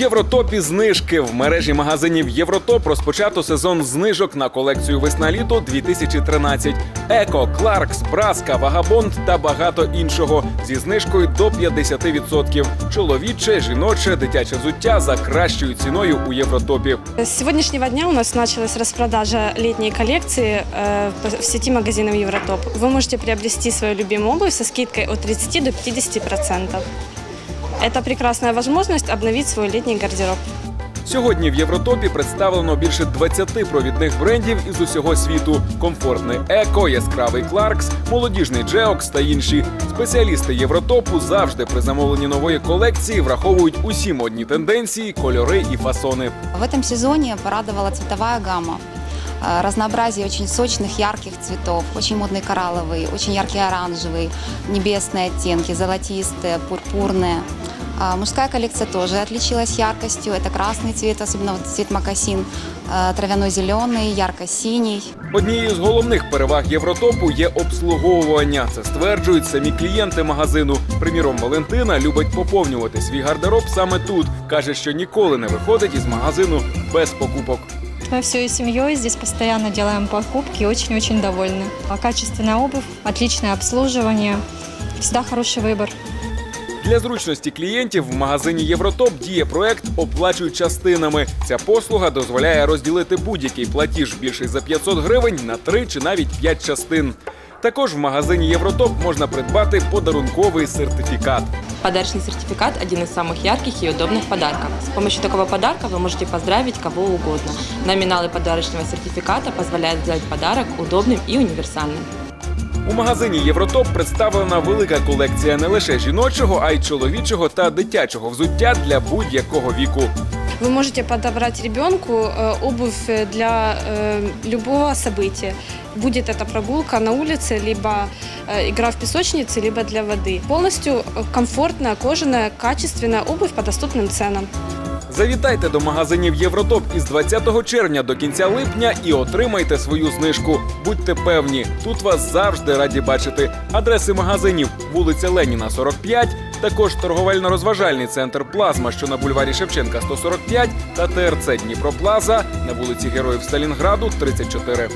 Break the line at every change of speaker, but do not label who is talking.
Євротопі знижки в мережі магазинів Євротоп розпочато сезон знижок на колекцію весна-літо 2013. Еко, Кларкс, Браска, Вагабонд та багато іншого зі знижкою до 50%. Чоловіче, жіноче, дитяче взуття за кращою ціною у Євротопі.
С сегодняшнего дня у нас началась распродажа летней коллекции э, в сети магазинов Евротоп. Вы можете приобрести свою любимую обувь со скидкой от 30 до 50%. Это прекрасная возможность обновить свой летний гардероб.
Сьогодні в Євротопі представлено більше 20 провідних брендів із усього світу: комфортний еко, яскравий Кларкс, молодіжний Джеокс та інші. Спеціалісти Євротопу завжди при замовленні нової колекції враховують усі модні тенденції, кольори і фасони.
В этом сезоне порадовала цветовая гамма. Э, Разнообразие очень сочных, ярких цветов, очень модный коралловый, очень яркий оранжевый, небесные оттенки, золотистые, пурпурные. А Мужская коллекция тоже отличилась яркостью. Это красный цвет, особенно вот цвет мокасин, э, травяной-зеленый, ярко-синий.
Однією з головних переваг Євротопу є обслуговування. Це стверджують самі клієнти магазину. Приміром, Валентина любить поповнювати свій гардероб саме тут. каже, що ніколи не виходить із магазину без покупок.
Мы всей семьей здесь постоянно делаем покупки и очень-очень довольны. А Качественная обувь, отличное обслуживание, всегда хороший выбор.
Для зручності клієнтів в магазині Євротоп діє проект «Оплачуй частинами. Ця послуга дозволяє розділити будь-який платіж більший за 500 гривень на 3 чи навіть 5 частин. Також в магазині Євротоп можна придбати подарунковий сертифікат.
Подарочный сертификат – один из самых ярких и удобных подарков. С помощью такого подарка вы можете поздравить кого угодно. Номиналы подарочного сертификата позволяют сделать подарок удобным и универсальным.
У магазині Євротоп представлена велика колекція не лише жіночого, а й чоловічого та дитячого взуття для будь-якого віку.
Вы можете подобрать ребенку э, обувь э, для э, любого события. Будет это прогулка на улице, либо э, игра в песочнице, либо для воды. Полностью э, комфортная, кожаная, качественная обувь по доступным ценам.
Завітайте до магазинів Євротоп із 20 червня до кінця липня і отримайте свою знижку. Будьте певні, тут вас завжди раді бачити. Адреси магазинів: вулиця Леніна, 45, також торговельно-розважальний центр Плазма, що на бульварі Шевченка 145, та ТРЦ Дніпроплаза на вулиці Героїв Сталінграду 34.